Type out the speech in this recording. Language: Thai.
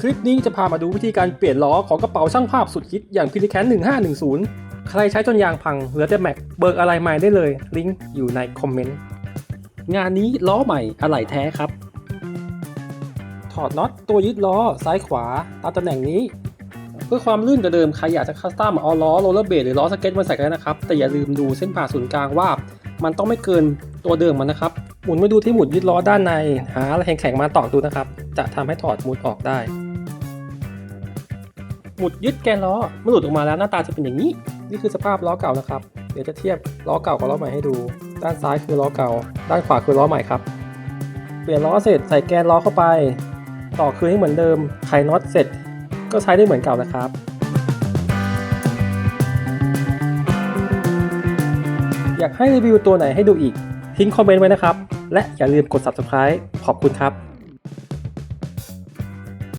คลิปนี้จะพามาดูวิธีการเปลี่ยนล้อของกระเป๋าช่างภาพสุดฮิตอย่าง p i l i c a n 1510 ใครใช้จนยางพังเหลือแต่แม็ก เบิกอะไรใหม่ได้เลย ลิงก์อยู่ในคอมเมนต์ งานนี้ล้อใหม่อะไหล่แท้ครับ ถอดน็อตตัวยึดล้อซ้ายขวาตามตำแหน่งนี้ เพื่อความลื่นกว่าเดิมใครอยากจะคัสตอมเอาล้อโรลเลอร์เบดหรือล้อสเก็ตมาใส่กันได้นะครับ แต่อย่าลืมดูเส้นผ่าศูนย์กลางว่า มันต้องไม่เกินตัวเดิมมันนะครับ หมุนมาดูที่หมุดยึดล้อด้านใน หาอะไรแข็งๆมาตอกดูนะครับ จะทำให้ถอดหมุดออกได้ หมุดยึดแกนล้อเมื่อหลุดออกมาแล้วหน้าตาจะเป็นอย่างนี้ นี่คือสภาพล้อเก่านะครับ เดี๋ยวจะเทียบล้อเก่ากับล้อใหม่ให้ดู ด้านซ้ายคือล้อเก่า ด้านขวาคือล้อใหม่ครับ เปลี่ยนล้อเสร็จใส่แกนล้อเข้าไป ต่อคืนให้เหมือนเดิมไขน็อตเสร็จ ก็ใช้ได้เหมือนเก่านะครับอยากให้รีวิวตัวไหนให้ดูอีก ทิ้งคอมเมนต์ไว้นะครับ และอย่าลืมกด subscribe ขอบคุณครับ